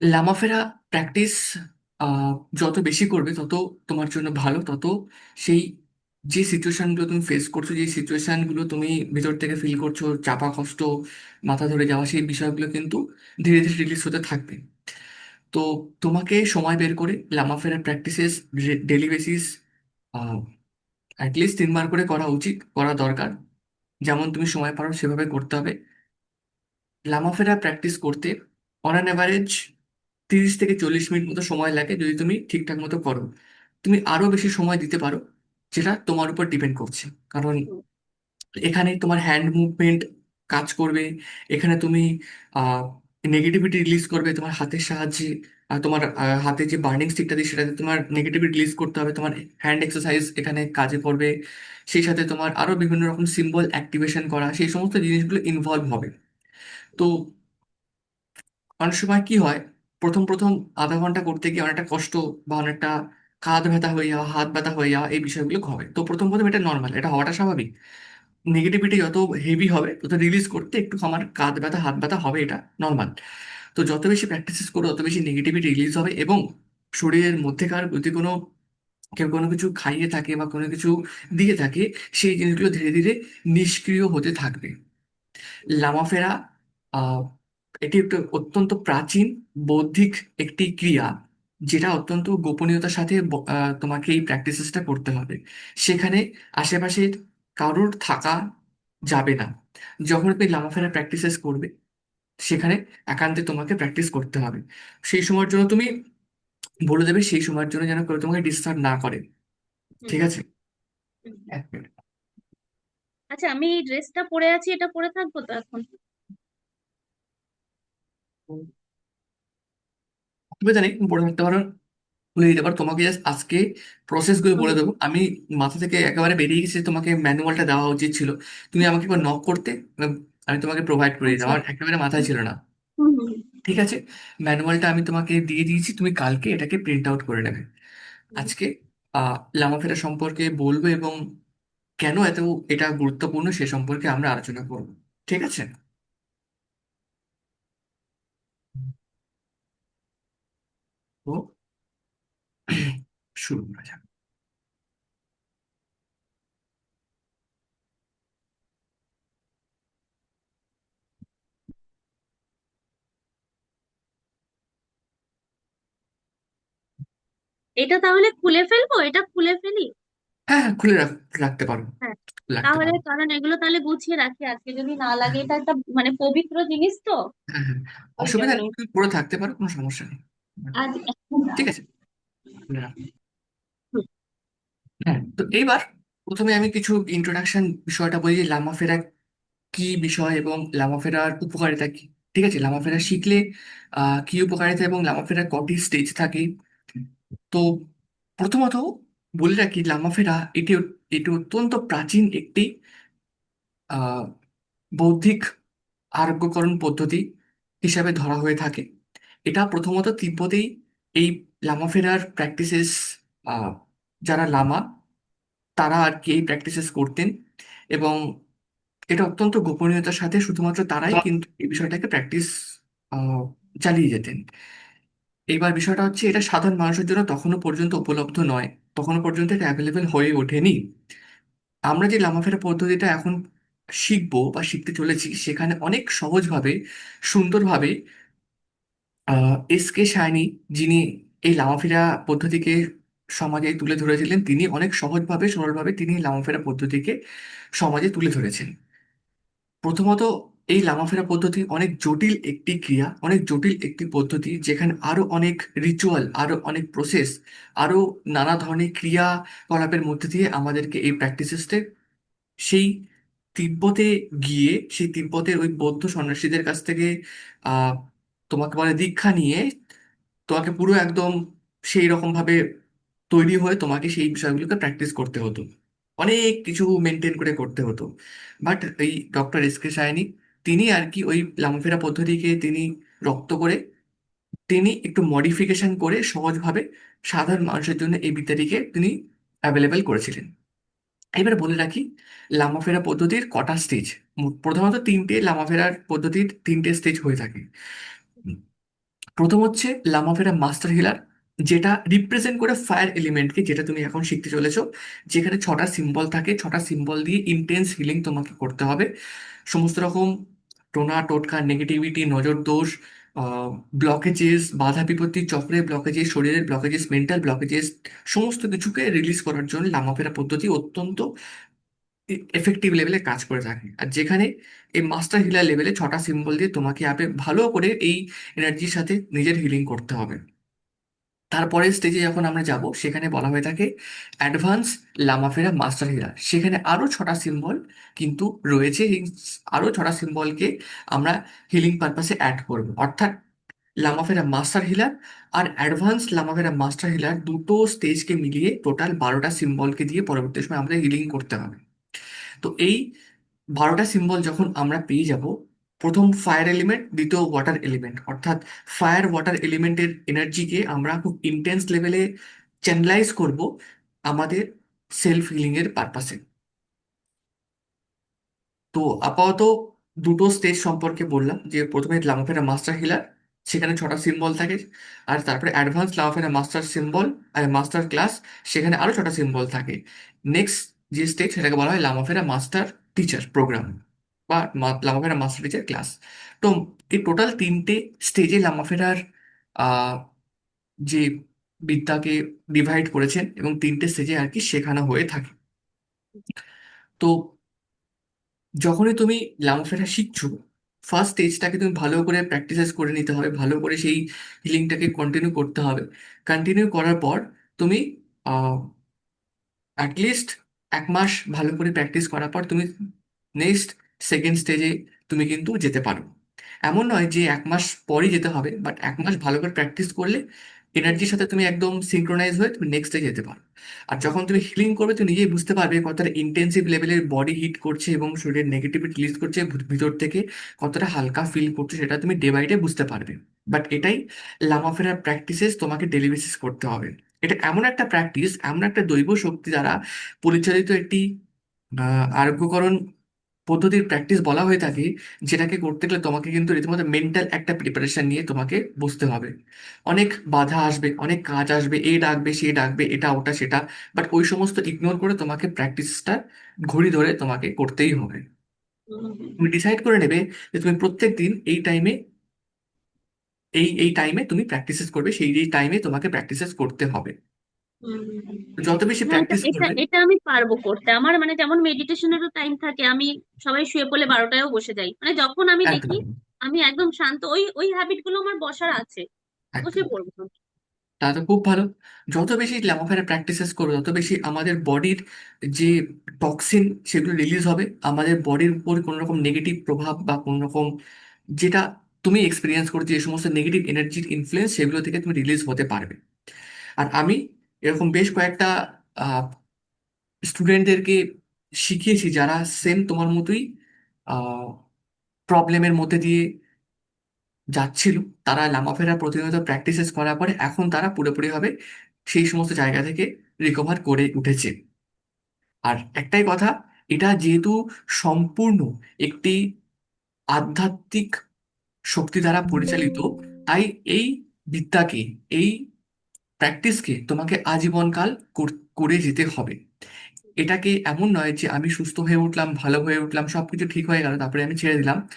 লামাফেরা practice যত বেশি করবে, তত তোমার জন্য ভালো, তত সেই যে সিচুয়েশনগুলো তুমি ফেস করছ, যে সিচুয়েশনগুলো তুমি ভিতর থেকে ফিল করছ, চাপা, কষ্ট, মাথা ধরে যাওয়া, সেই বিষয়গুলো কিন্তু ধীরে ধীরে রিলিজ হতে থাকবে। তো তোমাকে সময় বের করে lama Lamafera practices daily basis at least তিনবার করে করা উচিত, করা দরকার। যেমন তুমি সময় পারো সেভাবে করতে হবে। লামা লামাফেরা প্র্যাকটিস করতে অন অ্যান অ্যাভারেজ তিরিশ থেকে চল্লিশ মিনিট মতো সময় লাগে যদি তুমি ঠিকঠাক মতো করো। তুমি আরও বেশি সময় দিতে পারো যেটা তোমার উপর ডিপেন্ড করছে। কারণ এখানে তোমার হ্যান্ড মুভমেন্ট কাজ করবে এখানে তুমি নেগেটিভিটি রিলিজ করবে তোমার হাতের সাহায্যে আর তোমার আহ, হাতে যে বার্নিং স্টিকটা দিয়ে সেটাতে তোমার নেগেটিভিটি রিলিজ করতে হবে তোমার হ্যান্ড এক্সারসাইজ এখানে কাজে করবে। সেই সাথে তোমার আরও বিভিন্ন রকম সিম্বল অ্যাক্টিভেশন করা সেই সমস্ত জিনিসগুলো ইনভলভ হবে। তো অনেক সময় কি হয় প্রথম প্রথম আধা ঘণ্টা করতে গিয়ে অনেকটা কষ্ট বা অনেকটা কাঁধ ব্যথা হয়ে যাওয়া, হাত ব্যথা হয়ে যাওয়া, এই বিষয়গুলো হবে তো প্রথম প্রথম এটা নর্মাল এটা হওয়াটা স্বাভাবিক। নেগেটিভিটি যত হেভি হবে, তত রিলিজ করতে একটু আমার কাঁধ ব্যথা, হাত ব্যথা হবে এটা নর্মাল তো যত বেশি প্র্যাকটিসেস করো, তত বেশি নেগেটিভিটি রিলিজ হবে এবং শরীরের মধ্যেকার যদি কোনো, কেউ কোনো কিছু খাইয়ে থাকে বা কোনো কিছু দিয়ে থাকে, সেই জিনিসগুলো ধীরে ধীরে নিষ্ক্রিয় হতে থাকবে। লামাফেরা এটি একটি অত্যন্ত প্রাচীন বৌদ্ধিক একটি ক্রিয়া যেটা অত্যন্ত গোপনীয়তার সাথে তোমাকে এই প্র্যাকটিসেসটা করতে হবে। সেখানে আশেপাশে কারোর থাকা যাবে না। যখন তুমি লামা ফেরা প্র্যাকটিসেস করবে সেখানে একান্তে তোমাকে প্র্যাকটিস করতে হবে। সেই সময়ের জন্য তুমি বলে দেবে সেই সময়ের জন্য যেন কেউ তোমাকে ডিস্টার্ব না করে। ঠিক আছে? এক মিনিট আচ্ছা আমি এই ড্রেসটা পরে আছি এটা পরে থাকব তো এখন? তুমি পড়ে থাকতে পারো খুলে দিতে পারো। তোমাকে জাস্ট আজকে প্রসেসগুলো বলে দেবো। আমি মাথা থেকে একেবারে বেরিয়ে গেছে তোমাকে ম্যানুয়ালটা দেওয়া উচিত ছিল। তুমি আমাকে একবার নক করতে আমি তোমাকে প্রোভাইড করে দিতাম। আচ্ছা। আমার একেবারে মাথায় ছিল না। হুম হুম। ঠিক আছে? ম্যানুয়ালটা আমি তোমাকে দিয়ে দিয়েছি। তুমি কালকে এটাকে প্রিন্ট আউট করে নেবে। হুম। আজকে আহ লামাফেরা সম্পর্কে বলব এবং কেন এত এটা গুরুত্বপূর্ণ সে সম্পর্কে আমরা আলোচনা করব। ঠিক আছে তো শুরু করা যাক এটা তাহলে খুলে ফেলব? এটা খুলে ফেলি? হ্যাঁ হ্যাঁ খুলে রাখ রাখতে পারো। হ্যাঁ রাখতে তাহলে পারো। কারণ এগুলো তাহলে গুছিয়ে রাখি আজকে। যদি না লাগে এটা একটা মানে পবিত্র জিনিস তো। হ্যাঁ হ্যাঁ। ওই অসুবিধা জন্য। তুমি পড়ে থাকতে পারো কোনো সমস্যা নেই। আজ ঠিক আছে। হ্যাঁ তো এইবার প্রথমে আমি কিছু ইন্ট্রোডাকশন বিষয়টা বলি লামাফেরা কি বিষয় এবং লামাফেরার উপকারিতা কি? ঠিক আছে লামাফেরা শিখলে আহ কি উপকারিতা এবং লামাফেরার কটি স্টেজ থাকে? তো প্রথমত বলে রাখি লামাফেরা এটি এটি অত্যন্ত প্রাচীন একটি আহ বৌদ্ধিক আরোগ্যকরণ পদ্ধতি হিসাবে ধরা হয়ে থাকে। এটা প্রথমত তিব্বতেই এই লামাফেরার প্র্যাকটিসেস যারা লামা, তারা আর কি এই প্র্যাকটিসেস করতেন এবং এটা অত্যন্ত গোপনীয়তার সাথে শুধুমাত্র তারাই কিন্তু এই বিষয়টাকে প্র্যাকটিস চালিয়ে যেতেন। এইবার বিষয়টা হচ্ছে এটা সাধারণ মানুষের জন্য তখনও পর্যন্ত উপলব্ধ নয়। তখনও পর্যন্ত এটা অ্যাভেলেবেল হয়ে ওঠেনি। আমরা যে লামাফেরা পদ্ধতিটা এখন শিখব বা শিখতে চলেছি, সেখানে অনেক সহজভাবে, সুন্দরভাবে এস কে সায়নি যিনি এই লামাফেরা পদ্ধতিকে সমাজে তুলে ধরেছিলেন। তিনি অনেক সহজভাবে, সরলভাবে তিনি লামাফেরা পদ্ধতিকে সমাজে তুলে ধরেছেন। প্রথমত, এই লামাফেরা পদ্ধতি অনেক জটিল একটি ক্রিয়া, অনেক জটিল একটি পদ্ধতি যেখানে আরও অনেক রিচুয়াল আরও অনেক প্রসেস আরও নানা ধরনের ক্রিয়াকলাপের মধ্যে দিয়ে আমাদেরকে এই প্র্যাকটিসেসটা সেই তিব্বতে গিয়ে, সেই তিব্বতের ওই বৌদ্ধ সন্ন্যাসীদের কাছ থেকে, আহ, তোমাকে বলে দীক্ষা নিয়ে তোমাকে পুরো একদম সেই রকম ভাবে তৈরি হয়ে তোমাকে সেই বিষয়গুলোকে প্র্যাকটিস করতে হতো। অনেক কিছু মেনটেন করে করতে হতো। বাট এই ডক্টর এস কে সায়নি তিনি আর কি ওই লামাফেরা পদ্ধতিকে তিনি রপ্ত করে, তিনি একটু মডিফিকেশন করে সহজভাবে সাধারণ মানুষের জন্য এই বিদ্যাটিকে তিনি অ্যাভেলেবেল করেছিলেন। এবার বলে রাখি, লামাফেরা পদ্ধতির কটা স্টেজ প্রধানত তিনটে লামাফেরার পদ্ধতির তিনটে স্টেজ হয়ে থাকে। প্রথম হচ্ছে লামাফেরা মাস্টার হিলার, যেটা রিপ্রেজেন্ট করে ফায়ার এলিমেন্টকে যেটা তুমি এখন শিখতে চলেছো। যেখানে ছটা সিম্বল থাকে, ছটা সিম্বল দিয়ে ইন্টেন্স হিলিং তোমাকে করতে হবে। সমস্ত রকম টোনা, টোটকা নেগেটিভিটি নজর দোষ ব্লকেজেস বাধা বিপত্তি চক্রের ব্লকেজেস শরীরের ব্লকেজেস মেন্টাল ব্লকেজেস সমস্ত কিছুকে রিলিজ করার জন্য লামাফেরা পদ্ধতি অত্যন্ত এফেক্টিভ লেভেলে কাজ করে থাকে। আর যেখানে এই মাস্টার হিলার লেভেলে ছটা সিম্বল দিয়ে তোমাকে আপে ভালো করে এই এনার্জির সাথে নিজের হিলিং করতে হবে। তারপরের স্টেজে যখন আমরা যাব, সেখানে বলা হয়ে থাকে অ্যাডভান্স লামাফেরা মাস্টার হিলার সেখানে আরও ছটা সিম্বল কিন্তু রয়েছে আরও ছটা সিম্বলকে আমরা হিলিং পারপাসে অ্যাড করব। অর্থাৎ লামাফেরা মাস্টার হিলার আর অ্যাডভান্স লামাফেরা মাস্টার হিলার দুটো স্টেজকে মিলিয়ে টোটাল বারোটা সিম্বলকে দিয়ে পরবর্তী সময় আমাদের হিলিং করতে হবে। তো এই বারোটা সিম্বল যখন আমরা পেয়ে যাব, প্রথম ফায়ার এলিমেন্ট দ্বিতীয় ওয়াটার এলিমেন্ট অর্থাৎ ফায়ার ওয়াটার এলিমেন্টের এনার্জিকে আমরা খুব ইন্টেন্স লেভেলে চ্যানেলাইজ করব আমাদের সেলফ হিলিং এর পারপাসে তো আপাতত দুটো স্টেজ সম্পর্কে বললাম, যে প্রথমে লামাফেরা মাস্টার হিলার সেখানে ছটা সিম্বল থাকে, আর তারপরে অ্যাডভান্স লামাফেরা মাস্টার সিম্বল আর মাস্টার ক্লাস সেখানে আরও ছটা সিম্বল থাকে। নেক্সট যে স্টেজ সেটাকে বলা হয় লামাফেরা মাস্টার টিচার প্রোগ্রাম বা লামাফেরা মাস্টার টিচার ক্লাস তো এই টোটাল তিনটে স্টেজে লামাফেরার যে বিদ্যাকে ডিভাইড করেছেন এবং তিনটে স্টেজে আর কি শেখানো হয়ে থাকে। তো যখনই তুমি লামাফেরা শিখছো ফার্স্ট স্টেজটাকে তুমি ভালো করে প্র্যাকটিসেস করে নিতে হবে ভালো করে সেই হিলিংটাকে কন্টিনিউ করতে হবে। কন্টিনিউ করার পর তুমি অ্যাটলিস্ট এক মাস ভালো করে প্র্যাকটিস করার পর তুমি নেক্সট সেকেন্ড স্টেজে তুমি কিন্তু যেতে পারো। এমন নয় যে এক মাস পরই যেতে হবে বাট এক মাস ভালো করে প্র্যাকটিস করলে এনার্জির সাথে তুমি একদম সিঙ্ক্রোনাইজ হয়ে তুমি নেক্সট ডে যেতে পারো। আর যখন তুমি হিলিং করবে, তুমি নিজেই বুঝতে পারবে কতটা ইন্টেন্সিভ লেভেলের বডি হিট করছে এবং শরীরের নেগেটিভিটি রিলিজ করছে ভিতর থেকে কতটা হালকা ফিল করছে সেটা তুমি ডে বাই ডে বুঝতে পারবে। বাট এটাই লামাফেরার প্র্যাকটিসেস তোমাকে ডেলি করতে হবে। এটা এমন একটা প্র্যাকটিস এমন একটা দৈব শক্তি দ্বারা পরিচালিত একটি আরোগ্যকরণ পদ্ধতির প্র্যাকটিস বলা হয়ে থাকে যেটাকে করতে গেলে তোমাকে কিন্তু রীতিমতো মেন্টাল একটা প্রিপারেশন নিয়ে তোমাকে বসতে হবে। অনেক বাধা আসবে অনেক কাজ আসবে এ ডাকবে সে ডাকবে এটা ওটা সেটা বাট ওই সমস্ত ইগনোর করে তোমাকে প্র্যাকটিসটা ঘড়ি ধরে তোমাকে করতেই হবে। তুমি ডিসাইড করে নেবে যে তুমি প্রত্যেক দিন এই টাইমে এই এই টাইমে তুমি প্র্যাকটিসেস করবে সেই এই টাইমে তোমাকে প্র্যাকটিসেস করতে হবে। যত বেশি প্র্যাকটিস এটা করবে এটা আমি পারব করতে। আমার মানে যেমন মেডিটেশনেরও টাইম থাকে আমি সবাই শুয়ে পড়লে বারোটায়ও বসে যাই। মানে যখন আমি দেখি একদম। আমি একদম শান্ত ওই ওই হ্যাবিটগুলো আমার বসার আছে বসে একদম। পড়ব। তা তো খুব ভালো। যত বেশি ল্যামোফেরা প্র্যাকটিসেস করবে তত বেশি আমাদের বডির যে টক্সিন সেগুলো রিলিজ হবে আমাদের বডির উপর কোনো রকম নেগেটিভ প্রভাব বা কোনো রকম যেটা তুমি এক্সপিরিয়েন্স করছ যে সমস্ত নেগেটিভ এনার্জির ইনফ্লুয়েন্স সেগুলো থেকে তুমি রিলিজ হতে পারবে। আর আমি এরকম বেশ কয়েকটা স্টুডেন্টদেরকে শিখিয়েছি যারা সেম তোমার মতোই প্রবলেমের মধ্যে দিয়ে যাচ্ছিল। তারা লামাফেরা প্রতিনিয়ত প্র্যাকটিসেস করার পরে এখন তারা পুরোপুরিভাবে সেই সমস্ত জায়গা থেকে রিকভার করে উঠেছে। আর একটাই কথা, এটা যেহেতু সম্পূর্ণ একটি আধ্যাত্মিক শক্তি দ্বারা পরিচালিত, তাই এই বিদ্যাকে, এই প্র্যাকটিসকে তোমাকে আজীবনকাল কর- যেতে হবে। এটাকে এমন নয় যে আমি সুস্থ হয়ে উঠলাম, ভালো হয়ে উঠলাম, সবকিছু ঠিক হয়ে গেল, তারপরে আমি ছেড়ে দিলাম।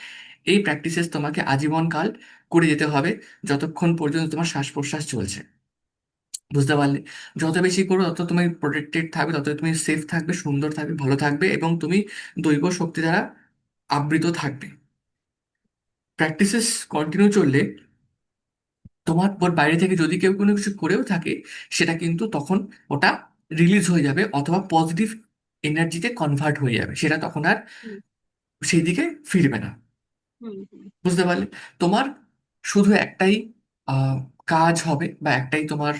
এই প্র্যাকটিসেস তোমাকে আজীবনকাল করে যেতে হবে, যতক্ষণ পর্যন্ত তোমার শ্বাস প্রশ্বাস চলছে। বুঝতে পারলে? যত বেশি করো, তত তুমি প্রোটেক্টেড থাকবে, তত তুমি সেফ থাকবে, সুন্দর থাকবে, ভালো থাকবে এবং তুমি দৈব শক্তি দ্বারা আবৃত থাকবে। প্র্যাকটিসেস কন্টিনিউ চললে তোমার ওর বাইরে থেকে যদি কেউ কোনো কিছু করেও থাকে সেটা কিন্তু তখন ওটা রিলিজ হয়ে যাবে অথবা পজিটিভ এনার্জিতে কনভার্ট হয়ে যাবে। সেটা তখন আর সেই দিকে ফিরবে না। বুঝতে পারলে? তোমার শুধু একটাই কাজ হবে বা একটাই তোমার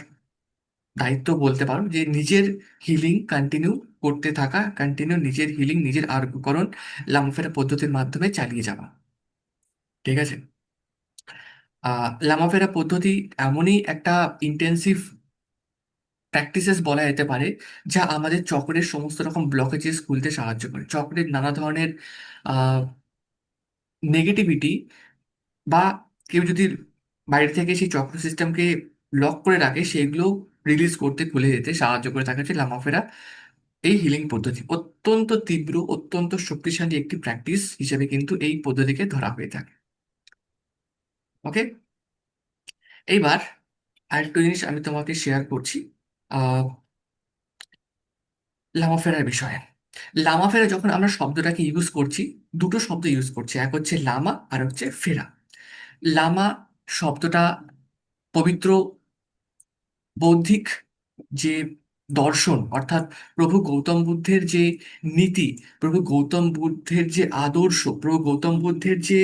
দায়িত্ব বলতে পারো যে নিজের হিলিং কন্টিনিউ করতে থাকা কন্টিনিউ নিজের হিলিং নিজের আরোগ্যকরণ লামাফেরা পদ্ধতির মাধ্যমে চালিয়ে যাওয়া। ঠিক আছে? লামাফেরা পদ্ধতি এমনই একটা ইন্টেন্সিভ প্র্যাকটিসেস বলা যেতে পারে, যা আমাদের চক্রের সমস্ত রকম ব্লকেজেস খুলতে সাহায্য করে। চক্রের নানা ধরনের নেগেটিভিটি বা কেউ যদি বাইরে থেকে সেই চক্র সিস্টেমকে লক করে রাখে, সেগুলো রিলিজ করতে, খুলে দিতে সাহায্য করে। থাকে হচ্ছে লামাফেরা এই হিলিং পদ্ধতি। অত্যন্ত তীব্র, অত্যন্ত শক্তিশালী একটি প্র্যাকটিস হিসেবে কিন্তু এই পদ্ধতিকে ধরা হয়ে থাকে। ওকে এইবার আরেকটা জিনিস আমি তোমাকে শেয়ার করছি লামাফেরার বিষয়ে। লামাফেরা যখন আমরা শব্দটাকে ইউজ করছি, দুটো শব্দ ইউজ করছি, এক হচ্ছে লামা আর হচ্ছে ফেরা। লামা শব্দটা পবিত্র বৌদ্ধিক যে দর্শন, অর্থাৎ প্রভু গৌতম বুদ্ধের যে নীতি, প্রভু গৌতম বুদ্ধের যে আদর্শ, প্রভু গৌতম বুদ্ধের যে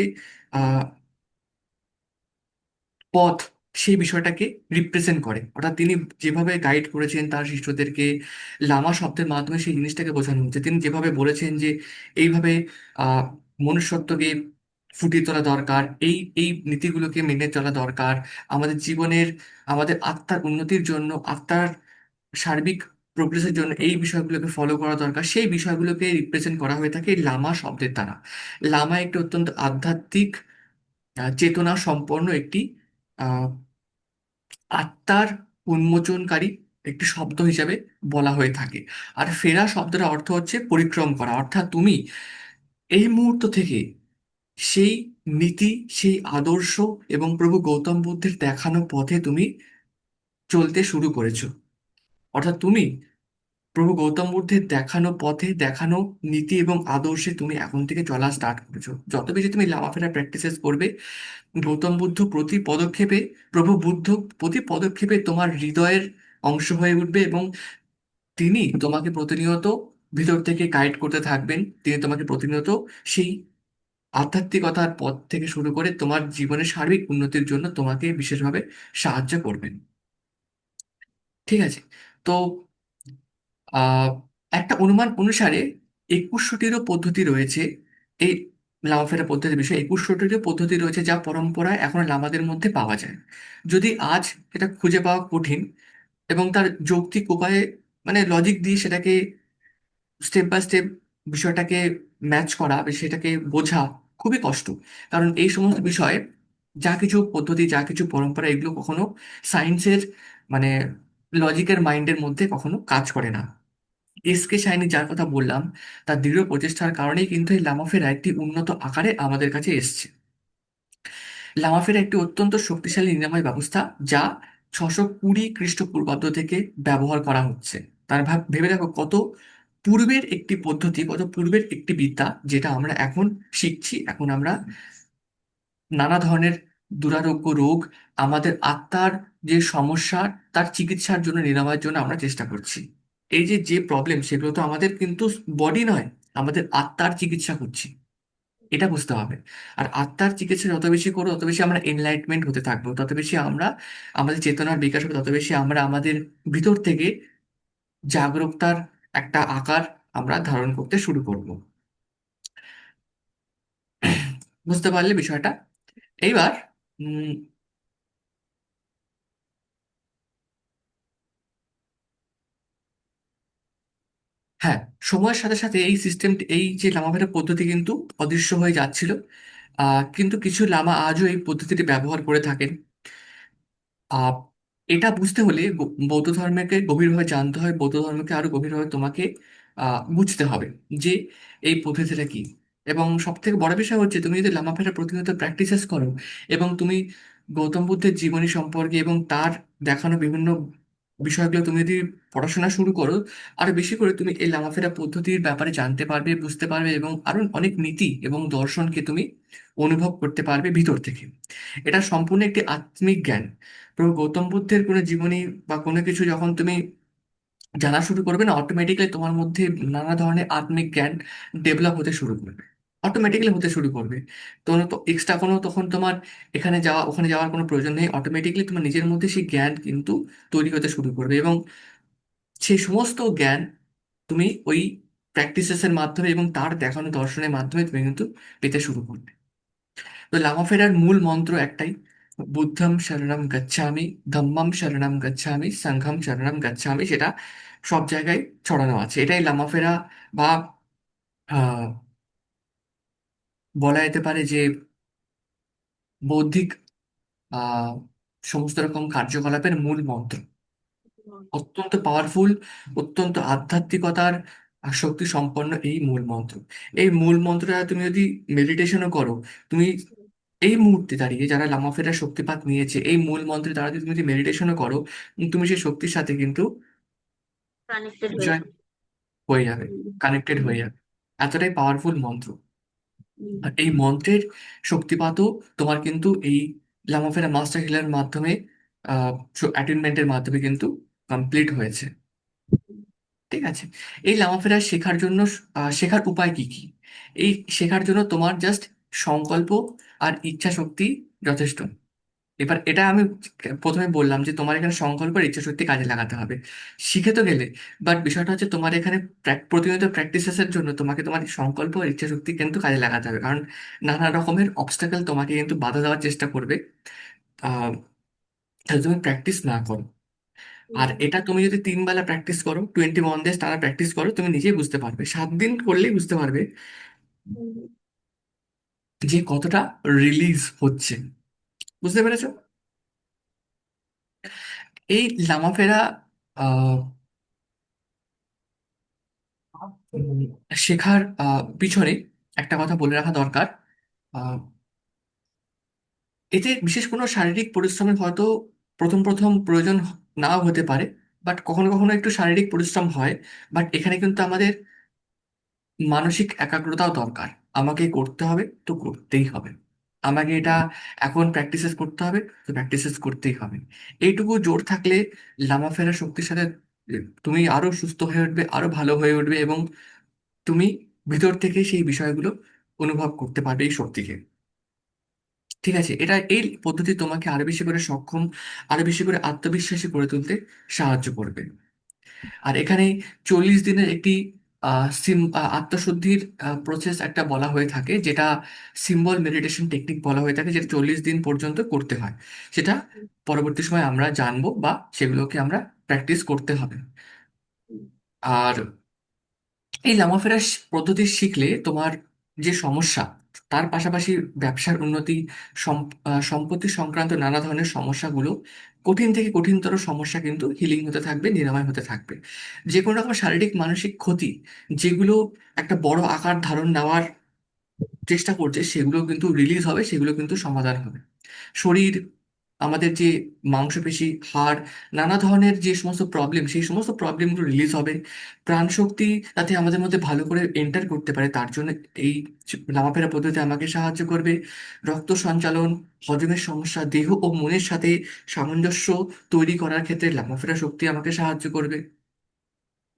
পথ সেই বিষয়টাকে রিপ্রেজেন্ট করে। অর্থাৎ তিনি যেভাবে গাইড করেছেন তার শিষ্যদেরকে লামা শব্দের মাধ্যমে সেই জিনিসটাকে বোঝানো হচ্ছে। তিনি যেভাবে বলেছেন যে এইভাবে আহ মনুষ্যত্বকে ফুটিয়ে তোলা দরকার, এই এই নীতিগুলোকে মেনে চলা দরকার, আমাদের জীবনের, আমাদের আত্মার উন্নতির জন্য, আত্মার সার্বিক প্রোগ্রেসের জন্য এই বিষয়গুলোকে ফলো করা দরকার, সেই বিষয়গুলোকে রিপ্রেজেন্ট করা হয়ে থাকে লামা শব্দের দ্বারা। লামা একটি অত্যন্ত আধ্যাত্মিক চেতনা সম্পন্ন একটি আত্মার উন্মোচনকারী একটি শব্দ হিসাবে বলা হয়ে থাকে। আর ফেরা শব্দের অর্থ হচ্ছে পরিক্রম করা। অর্থাৎ তুমি এই মুহূর্ত থেকে সেই নীতি, সেই আদর্শ এবং প্রভু গৌতম বুদ্ধের দেখানো পথে তুমি চলতে শুরু করেছ। অর্থাৎ তুমি প্রভু গৌতম বুদ্ধের দেখানো পথে, দেখানো নীতি এবং আদর্শে তুমি এখন থেকে চলা স্টার্ট করেছ। যত বেশি তুমি লামাফেরা প্র্যাকটিসেস করবে, গৌতম বুদ্ধ প্রতি পদক্ষেপে, প্রভু বুদ্ধ প্রতি পদক্ষেপে তোমার হৃদয়ের অংশ হয়ে উঠবে এবং তিনি তোমাকে প্রতিনিয়ত ভিতর থেকে গাইড করতে থাকবেন। তিনি তোমাকে প্রতিনিয়ত সেই আধ্যাত্মিকতার পথ থেকে শুরু করে তোমার জীবনের সার্বিক উন্নতির জন্য তোমাকে বিশেষভাবে সাহায্য করবেন। ঠিক আছে? তো একটা অনুমান অনুসারে একুশশোটিরও পদ্ধতি রয়েছে। এই লামা ফেরা পদ্ধতির বিষয়ে একুশশোটিরও পদ্ধতি রয়েছে যা পরম্পরায় এখন লামাদের মধ্যে পাওয়া যায়। যদি আজ এটা খুঁজে পাওয়া কঠিন এবং তার যৌক্তিক উপায়ে মানে লজিক দিয়ে সেটাকে স্টেপ বাই স্টেপ বিষয়টাকে ম্যাচ করা বা সেটাকে বোঝা খুবই কষ্ট। কারণ এই সমস্ত বিষয়ে, যা কিছু পদ্ধতি, যা কিছু পরম্পরা, এগুলো কখনো সায়েন্সের মানে লজিকের মাইন্ডের মধ্যে কখনো কাজ করে না। এস কে সাইনি যার কথা বললাম, তার দৃঢ় প্রচেষ্টার কারণেই কিন্তু এই লামাফেরা একটি উন্নত আকারে আমাদের কাছে এসছে। লামাফেরা একটি অত্যন্ত শক্তিশালী নিরাময় ব্যবস্থা যা ছশো কুড়ি খ্রিস্টপূর্বাব্দ থেকে ব্যবহার করা হচ্ছে। তার ভাব ভেবে দেখো কত পূর্বের একটি পদ্ধতি, কত পূর্বের একটি বিদ্যা যেটা আমরা এখন শিখছি, এখন আমরা নানা ধরনের দুরারোগ্য রোগ, আমাদের আত্মার যে সমস্যা, তার চিকিৎসার জন্য, নিরাময়ের জন্য আমরা চেষ্টা করছি। এই যে যে প্রবলেম সেগুলো তো আমাদের কিন্তু বডি নয়, আমাদের আত্মার চিকিৎসা করছি। এটা বুঝতে হবে। আর আত্মার চিকিৎসা যত বেশি করো তত বেশি আমরা এনলাইটমেন্ট হতে থাকব। তত বেশি আমরা, আমাদের চেতনার বিকাশ হবে, তত বেশি আমরা আমাদের ভিতর থেকে জাগরুকতার একটা আকার আমরা ধারণ করতে শুরু করব। বুঝতে পারলে বিষয়টা? এইবার হ্যাঁ সময়ের সাথে সাথে এই সিস্টেম এই যে লামা লামাভেরা পদ্ধতি কিন্তু অদৃশ্য হয়ে যাচ্ছিল। কিন্তু কিছু লামা আজও এই পদ্ধতিটি ব্যবহার করে থাকেন। এটা বুঝতে হলে বৌদ্ধ ধর্মকে গভীরভাবে জানতে হয়, বৌদ্ধ ধর্মকে আরও গভীরভাবে তোমাকে বুঝতে হবে যে এই পদ্ধতিটা কি। এবং সব থেকে বড় বিষয় হচ্ছে তুমি যদি লামাফেরা প্রতিনিয়ত প্র্যাকটিসেস করো এবং তুমি গৌতম বুদ্ধের জীবনী সম্পর্কে এবং তার দেখানো বিভিন্ন বিষয়গুলো তুমি যদি পড়াশোনা শুরু করো, আরও বেশি করে তুমি এই লামাফেরা পদ্ধতির ব্যাপারে জানতে পারবে, বুঝতে পারবে এবং আরও অনেক নীতি এবং দর্শনকে তুমি অনুভব করতে পারবে ভিতর থেকে। এটা সম্পূর্ণ একটি আত্মিক জ্ঞান। প্রভু গৌতম বুদ্ধের কোনো জীবনী বা কোনো কিছু যখন তুমি জানা শুরু করবে না অটোমেটিক্যালি তোমার মধ্যে নানা ধরনের আত্মিক জ্ঞান ডেভেলপ হতে শুরু করবে। অটোমেটিক্যালি হতে শুরু করবে। তো এক্সট্রা কোনো তখন তোমার এখানে যাওয়া, ওখানে যাওয়ার কোনো প্রয়োজন নেই। অটোমেটিক্যালি তোমার নিজের মধ্যে সেই জ্ঞান কিন্তু তৈরি হতে শুরু করবে এবং সেই সমস্ত জ্ঞান তুমি ওই প্র্যাকটিসেসের মাধ্যমে এবং তার দেখানো দর্শনের মাধ্যমে তুমি কিন্তু পেতে শুরু করবে। তো লামা ফেরার মূল মন্ত্র একটাই, বুদ্ধম শরণম গচ্ছামি ধম্মম শরণম গচ্ছামি, সংঘম শরণম গচ্ছামি, সেটা সব জায়গায় ছড়ানো আছে। এটাই লামাফেরা বা বলা যেতে পারে যে বৌদ্ধিক আহ সমস্ত রকম কার্যকলাপের মূল মন্ত্র। অত্যন্ত পাওয়ারফুল অত্যন্ত আধ্যাত্মিকতার শক্তি সম্পন্ন এই মূল মন্ত্র। এই মূল মন্ত্রটা তুমি যদি মেডিটেশনও করো তুমি এই মুহূর্তে দাঁড়িয়ে যারা লামাফেরা শক্তিপাত নিয়েছে এই মূল মন্ত্রে দ্বারা যদি তুমি যদি মেডিটেশনও করো তুমি সেই শক্তির সাথে কিন্তু কানেক্টেড হয়ে হয়ে যাবে কানেক্টেড হয়ে যাবে। এতটাই পাওয়ারফুল মন্ত্র। এই মন্ত্রের শক্তিপাতও তোমার কিন্তু এই লামাফেরা মাস্টার হিলার মাধ্যমে অ্যাটেনমেন্টের মাধ্যমে কিন্তু কমপ্লিট হয়েছে। ঠিক আছে? এই লামাফেরা শেখার জন্য শেখার উপায় কি কি? এই শেখার জন্য তোমার জাস্ট সংকল্প আর ইচ্ছা শক্তি যথেষ্ট। এবার এটা আমি প্রথমে বললাম যে তোমার এখানে সংকল্প আর ইচ্ছা শক্তি কাজে লাগাতে হবে। শিখে তো গেলে বাট বিষয়টা হচ্ছে তোমার এখানে প্র্যাক- প্রতিনিয়ত প্র্যাকটিসের জন্য তোমাকে তোমার এই সংকল্প আর ইচ্ছা শক্তি কিন্তু কাজে লাগাতে হবে। কারণ নানা রকমের অবস্টাকেল তোমাকে কিন্তু বাধা দেওয়ার চেষ্টা করবে। আহ যাতে তুমি প্র্যাকটিস না করো। আর হুম, এটা তুমি যদি তিন বেলা প্র্যাকটিস করো টোয়েন্টি ওয়ান ডেজ তারা প্র্যাকটিস করো তুমি নিজেই বুঝতে পারবে। সাত দিন করলেই বুঝতে পারবে হুম, যে কতটা রিলিজ হচ্ছে। বুঝতে পেরেছ এই লামাফেরা আহ শেখার আহ, পিছনে একটা কথা বলে রাখা দরকার আহ, এতে বিশেষ কোনো শারীরিক পরিশ্রমের হয়তো প্রথম প্রথম প্রয়োজন নাও হতে পারে বাট কখনো কখনো একটু শারীরিক পরিশ্রম হয় বাট এখানে কিন্তু আমাদের মানসিক একাগ্রতাও দরকার। আমাকে করতে হবে তো করতেই হবে। আমাকে এটা এখন প্র্যাকটিসেস করতে হবে, তো প্র্যাকটিসেস করতেই হবে। এইটুকু জোর থাকলে লামা ফেরা শক্তির সাথে তুমি আরও সুস্থ হয়ে উঠবে, আরও ভালো হয়ে উঠবে এবং তুমি ভিতর থেকে সেই বিষয়গুলো অনুভব করতে পারবে এই শক্তিকে। ঠিক আছে, এটা এই পদ্ধতি তোমাকে আরও বেশি করে সক্ষম, আরও বেশি করে আত্মবিশ্বাসী করে তুলতে সাহায্য করবে। আর এখানে চল্লিশ দিনের একটি সিম আত্মশুদ্ধির প্রসেস একটা বলা হয়ে থাকে, যেটা সিম্বল মেডিটেশন টেকনিক বলা হয়ে থাকে, যেটা চল্লিশ দিন পর্যন্ত করতে হয়। সেটা পরবর্তী সময় আমরা জানব বা সেগুলোকে আমরা প্র্যাকটিস করতে হবে। আর এই লামাফেরা পদ্ধতি শিখলে তোমার যে সমস্যা তার পাশাপাশি ব্যবসার উন্নতি সম্পত্তি সংক্রান্ত নানা ধরনের সমস্যাগুলো কঠিন থেকে কঠিনতর সমস্যা কিন্তু হিলিং হতে থাকবে, নিরাময় হতে থাকবে। যে কোনো রকম শারীরিক, মানসিক ক্ষতি যেগুলো একটা বড় আকার ধারণ নেওয়ার চেষ্টা করছে, সেগুলো কিন্তু রিলিজ হবে, সেগুলো কিন্তু সমাধান হবে। শরীর আমাদের যে মাংসপেশি, হাড়, নানা ধরনের যে সমস্ত প্রবলেম সেই সমস্ত প্রবলেমগুলো রিলিজ হবে। প্রাণশক্তি যাতে আমাদের মধ্যে ভালো করে এন্টার করতে পারে। তার জন্য এই লামাফেরা পদ্ধতি আমাকে সাহায্য করবে। রক্ত সঞ্চালন, হজমের সমস্যা, দেহ ও মনের সাথে সামঞ্জস্য তৈরি করার ক্ষেত্রে লামাফেরা শক্তি আমাকে সাহায্য করবে।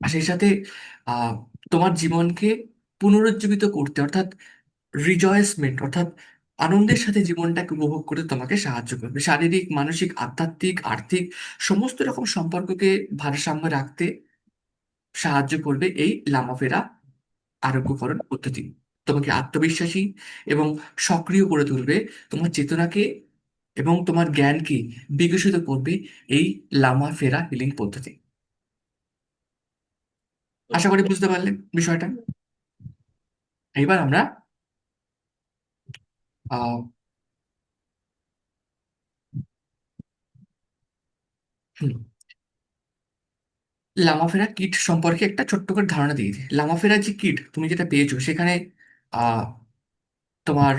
আর সেই সাথে তোমার জীবনকে পুনরুজ্জীবিত করতে, অর্থাৎ রিজয়েসমেন্ট অর্থাৎ আনন্দের সাথে জীবনটাকে উপভোগ করতে তোমাকে সাহায্য করবে। শারীরিক, মানসিক, আধ্যাত্মিক, আর্থিক সমস্ত রকম সম্পর্ককে ভারসাম্য রাখতে সাহায্য করবে এই লামাফেরা আরোগ্যকরণ পদ্ধতি। তোমাকে আত্মবিশ্বাসী এবং সক্রিয় করে তুলবে। তোমার চেতনাকে এবং তোমার জ্ঞানকে বিকশিত করবে এই লামা ফেরা হিলিং পদ্ধতি। আশা করি বুঝতে পারলে বিষয়টা। এবার আমরা হুম, লামাফেরা কিট সম্পর্কে একটা ছোট্ট করে ধারণা দিয়ে দিই। লামাফেরা যে কিট তুমি যেটা পেয়েছ সেখানে আহ তোমার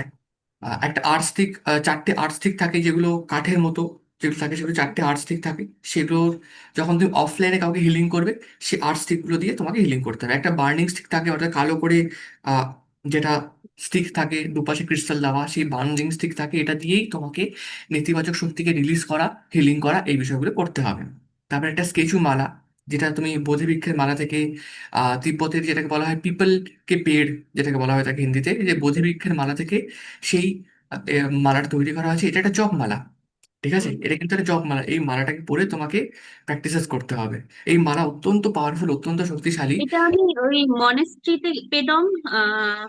আহ, একটা আর্ট স্টিক চারটে আর্ট স্টিক থাকে যেগুলো কাঠের মতো যেগুলো থাকে সেগুলো চারটে আর্ট স্টিক থাকে। সেগুলো যখন তুমি অফলাইনে কাউকে হিলিং করবে সেই আর্ট স্টিকগুলো দিয়ে তোমাকে হিলিং করতে হবে। একটা বার্নিং স্টিক থাকে অর্থাৎ কালো করে আহ, যেটা স্টিক থাকে, দুপাশে ক্রিস্টাল দেওয়া, সেই বার্নিং স্টিক থাকে, এটা দিয়েই তোমাকে নেতিবাচক শক্তিকে রিলিজ করা হিলিং করা, এই বিষয়গুলো করতে হবে। তারপর একটা স্কেচু মালা, যেটা তুমি বোধিবৃক্ষের মালা থেকে আহ তিব্বতের যেটাকে বলা হয় পিপল কে পেড় যেটাকে বলা হয় তাকে হিন্দিতে, যে বোধিবৃক্ষের মালা থেকে সেই মালাটা তৈরি করা হয়েছে। এটা একটা জপ মালা ঠিক আছে? হুম। এটা কিন্তু একটা জপ মালা এই মালাটাকে পরে তোমাকে প্র্যাকটিসেস করতে হবে। এই মালা অত্যন্ত পাওয়ারফুল অত্যন্ত শক্তিশালী। এটা আমি ওই মনেস্ট্রিতে পেডং আহ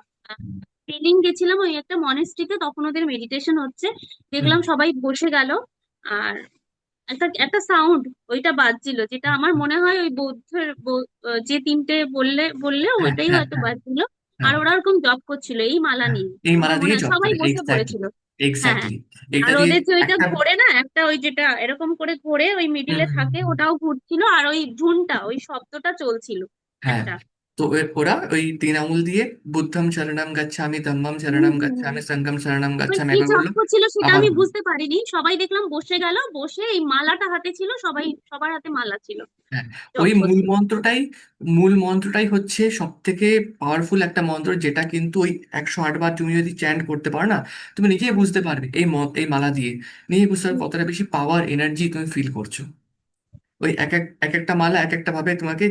পেলিং গেছিলাম ওই একটা মনেস্ট্রিতে তখন ওদের মেডিটেশন হচ্ছে। হুম। দেখলাম সবাই বসে গেল আর একটা একটা সাউন্ড ওইটা বাজছিল যেটা আমার মনে হয় ওই বৌদ্ধের বৌ- আহ, যে তিনটে বললে বললে হ্যাঁ ওইটাই হ্যাঁ হয়তো হ্যাঁ। বাজছিল। আর হ্যাঁ। ওরা ওরকম জব করছিল এই মালা হ্যাঁ। নিয়ে। এই মালা আমার মনে দিয়ে হয় জপ সবাই করে বসে এক্স্যাক্টলি পড়েছিল। এক্স্যাক্টলি এটা আর ওদের যে ওইটা ঘোরে না একটা ওই যেটা এরকম করে ঘোরে ওই মিডিলে হুম থাকে ওটাও ঘুরছিল আর ওই ঝুনটা ওই শব্দটা চলছিল হ্যাঁ। একটা। তো ওরা ওই তিন আঙুল দিয়ে বুদ্ধম শরণম গচ্ছামি ধম্মম শরণম। গচ্ছামি সংঘম শরণম গচ্ছামি কি একবার বলল ছিল সেটা আমি বুঝতে পারিনি সবাই দেখলাম বসে গেল বসে এই মালাটা হাতে ছিল সবাই সবার হাতে মালা ছিল হ্যাঁ ওই মূল ছিল মন্ত্রটাই মূল মন্ত্রটাই হচ্ছে সব থেকে পাওয়ারফুল একটা মন্ত্র যেটা কিন্তু ওই একশো আট বার তুমি যদি চ্যান্ট করতে পারো না তুমি নিজেই বুঝতে পারবে এই মন- এই মালা দিয়ে। নিজেই বুঝতে পারবে কতটা বেশি পাওয়ার এনার্জি তুমি ফিল করছ। ওই এক এক একটা মালা এক একটা ভাবে তোমাকে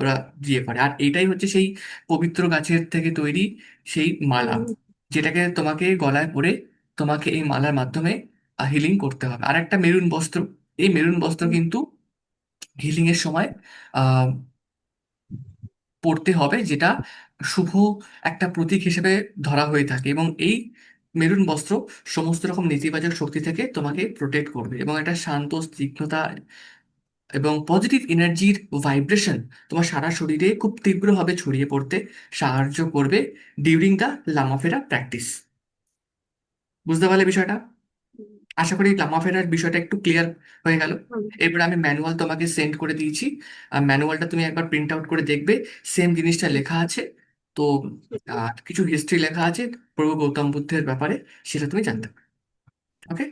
ওরা দিয়ে পারে আর এটাই হচ্ছে সেই পবিত্র গাছের থেকে তৈরি সেই মালা হুম, যেটাকে তোমাকে গলায় পরে তোমাকে এই মালার মাধ্যমে হিলিং করতে হবে। আর একটা মেরুন বস্ত্র এই মেরুন বস্ত্র হুম, কিন্তু হিলিং এর সময় আহ পরতে হবে যেটা শুভ একটা প্রতীক হিসেবে ধরা হয়ে থাকে। এবং এই মেরুন বস্ত্র সমস্ত রকম নেতিবাচক শক্তি থেকে তোমাকে প্রোটেক্ট করবে। এবং একটা শান্ত স্নিগ্ধতা এবং পজিটিভ এনার্জির ভাইব্রেশন তোমার সারা শরীরে খুব তীব্রভাবে ছড়িয়ে পড়তে সাহায্য করবে ডিউরিং দ্য লামাফেরা প্র্যাকটিস বুঝতে পারলে বিষয়টা? আশা করি লামাফেরার বিষয়টা একটু ক্লিয়ার হয়ে গেল। এরপর আমি ম্যানুয়াল তোমাকে সেন্ড করে দিয়েছি। আর ম্যানুয়ালটা তুমি একবার প্রিন্ট আউট করে দেখবে। সেম জিনিসটা লেখা আছে। তো কিছু হিস্ট্রি লেখা আছে। প্রভু গৌতম বুদ্ধের ব্যাপারে সেটা তুমি জানতে পারো। ওকে